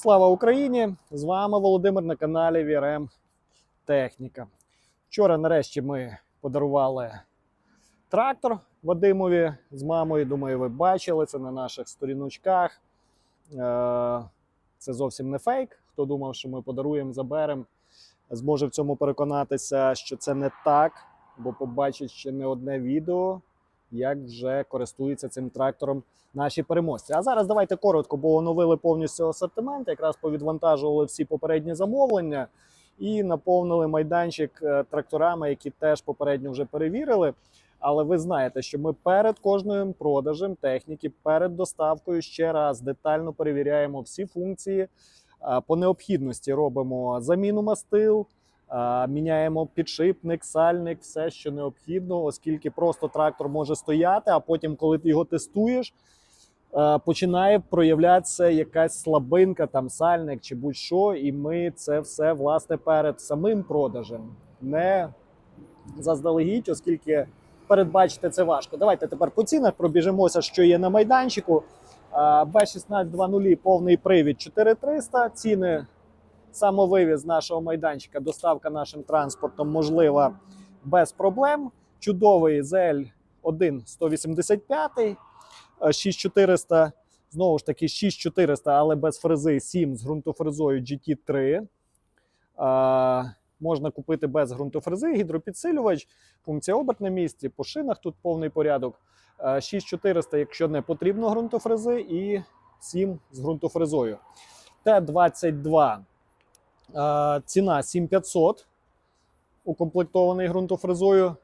Слава Україні! З вами Володимир на каналі VRM Техніка. Вчора, нарешті, ми подарували трактор Вадимові з мамою. Думаю, ви бачили це на наших сторіночках. Е, Це зовсім не фейк. Хто думав, що ми подаруємо, заберемо, зможе в цьому переконатися, що це не так, бо побачить ще не одне відео, як вже користуються цим трактором наші переможці. А зараз давайте коротко, бо оновили повністю асортимент, якраз повідвантажували всі попередні замовлення і наповнили майданчик е, тракторами, які теж попередньо вже перевірили. Але ви знаєте, що ми перед кожним продажем техніки, перед доставкою ще раз детально перевіряємо всі функції. По необхідності робимо заміну мастил, міняємо підшипник, сальник, все, що необхідно, оскільки просто трактор може стояти, а потім, коли ти його тестуєш, е, починає проявлятися якась слабинка, там сальник чи будь-що, і ми це все власне перед самим продажем не заздалегідь, оскільки передбачити це важко. Давайте тепер по цінах пробіжимося, що є на майданчику. Б16 2.0 повний привід 4300. Ціни самовивіз нашого майданчика, доставка нашим транспортом можлива без проблем. Чудовий ZL 1 185, е, 6400. Знову ж таки, 6400, але без фрези 7 з ґрунтофрезою GT3. А, можна купити без ґрунтофрези, гідропідсилювач, функція оберт на місці, по шинах тут повний порядок. 6400, якщо не потрібно ґрунтофрези, і 7 з ґрунтофрезою. Т-22. Ціна 7500, укомплектований ґрунтофрезою.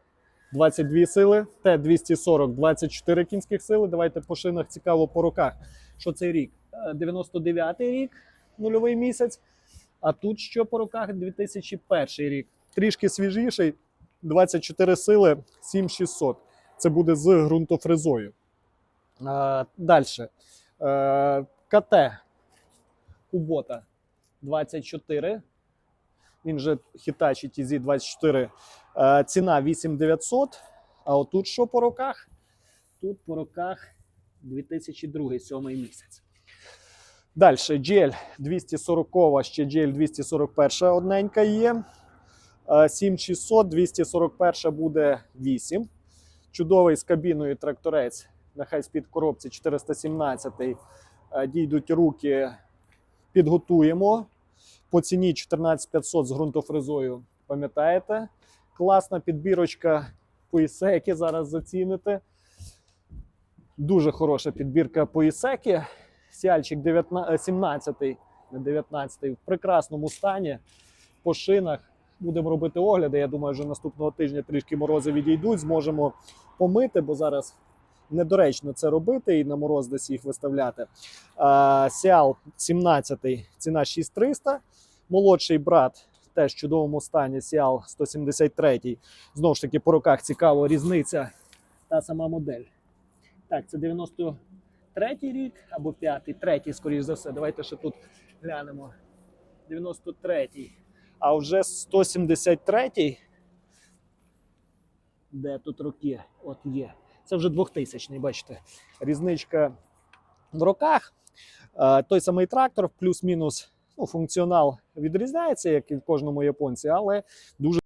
22 сили, Т-240, 24 кінських сили. Давайте по шинах цікаво по роках. Що цей рік? Е, 99-й рік, нульовий місяць. А тут що по роках 2001 рік. Трішки свіжіший, 24 сили, 7600. Це буде з ґрунтофрезою. Далі. КТ Кубота 24. Він же Hitachi TZ24. Е, Ціна 8900. А отут що по роках? Тут по роках 2002 сьомий місяць. Далі GL 240, ще GL 241 одненька є. Е, 7600, 241 буде 8. Чудовий з кабіною тракторець на хай-спід коробці 417. Е, Дійдуть руки, підготуємо. По ціні 14500 з ґрунтофрезою. Пам'ятаєте? Класна підбірочка по ісеки зараз заціните. Дуже хороша підбірка по ісеки. Сіальчик 19, 17, не 19 в прекрасному стані. По шинах будемо робити огляди. Я думаю, що наступного тижня трішки морози відійдуть. Зможемо помити, бо зараз недоречно це робити і на мороз десь їх виставляти. Сіал 17, ціна 6300. Молодший брат теж в чудовому стані. Сіал 173. Знову ж таки, по руках цікаво різниця. Та сама модель. Так, це 93 рік або 5-й, третій, скоріш за все. Давайте ще тут глянемо. 93-й. А вже 173-й. Де тут роки? От є. Це вже 2000-й, бачите. Різничка в роках. Е, Той самий трактор, плюс-мінус ну, функціонал відрізняється, як і в кожному японці, але дуже